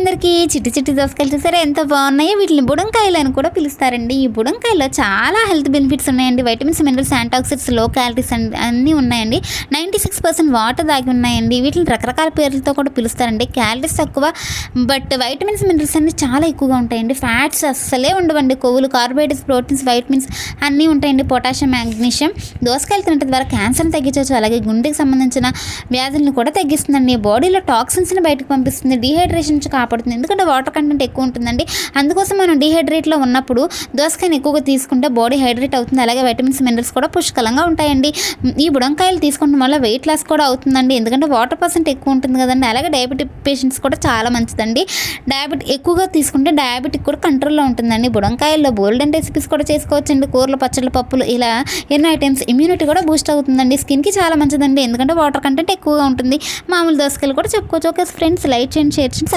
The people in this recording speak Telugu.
అందరికీ చిట్టి చిట్టి దోసకాయలు చూసారా ఎంత బాగున్నాయో వీటిని బుడంకాయలు అని కూడా పిలుస్తారండి. ఈ బుడంకాయలో చాలా హెల్త్ బెనిఫిట్స్ ఉన్నాయండి. వైటమిన్స్ మినరల్స్ యాంటాక్సిడ్స్లో క్యాలరీస్ అన్నీ ఉన్నాయండి. నైంటీ సిక్స్ పర్సెంట్ వాటర్ దాగి ఉన్నాయండి. వీటిని రకరకాల పేర్లతో కూడా పిలుస్తారండి. క్యాలరీస్ తక్కువ బట్ వైటమిన్స్ మినరల్స్ అన్ని చాలా ఎక్కువగా ఉంటాయండి. ఫ్యాట్స్ అస్సలే ఉండవండి. కొవ్వులు కార్బోహైడ్రేట్స్ ప్రోటీన్స్ వైటమిన్స్ అన్నీ ఉంటాయండి. పొటాషియం మ్యాగ్నీషియం దోసకాయలు తినటం ద్వారా క్యాన్సర్ని తగ్గించవచ్చు. అలాగే గుండెకి సంబంధించిన వ్యాధులను కూడా తగ్గిస్తుందండి. బాడీలో టాక్సిన్స్ని బయటకు పంపిస్తుంది. డీహైడ్రేషన్ నుంచి కాపాడుతుంది. ఎందుకంటే వాటర్ కంటెంట్ ఎక్కువ ఉంటుందండి. అందుకోసం మనం డీహైడ్రేట్లో ఉన్నప్పుడు దోసకాయని ఎక్కువగా తీసుకుంటే బాడీ హైడ్రేట్ అవుతుంది. అలాగే వైటమిన్స్ మినరల్స్ కూడా పుష్కలంగా ఉంటాయండి. ఈ బుడంకాయలు తీసుకోవడం వల్ల వెయిట్ లాస్ కూడా అవుతుందండి. ఎందుకంటే వాటర్ పర్సెంట్ ఎక్కువ ఉంటుంది కదండి. అలాగే డయాబెటిక్ పేషెంట్స్ కూడా చాలా మంచిదండి. డయాబెటిక్ ఎక్కువగా తీసుకుంటే డయాబెటిక్ కూడా కంట్రోల్లో ఉంటుందండి. బుడంకాయల్లో బోల్డ్ అండ్ రెసిపీస్ కూడా చేసుకోవచ్చండి. కూరలు పచ్చళ్ళు పప్పులు ఇలా ఎన్నో ఐటమ్స్ ఇమ్యూనిటీ కూడా బూస్ట్ అవుతుందండి. స్కిన్కి చాలా మంచిదండి. ఎందుకంటే వాటర్ కంటెంట్ ఎక్కువగా ఉంటుంది. మామూలు దోసకాయలు కూడా చెప్పుకోవచ్చు. ఓకే ఫ్రెండ్స్ లైక్ చేయండి షేర్ చేయండి.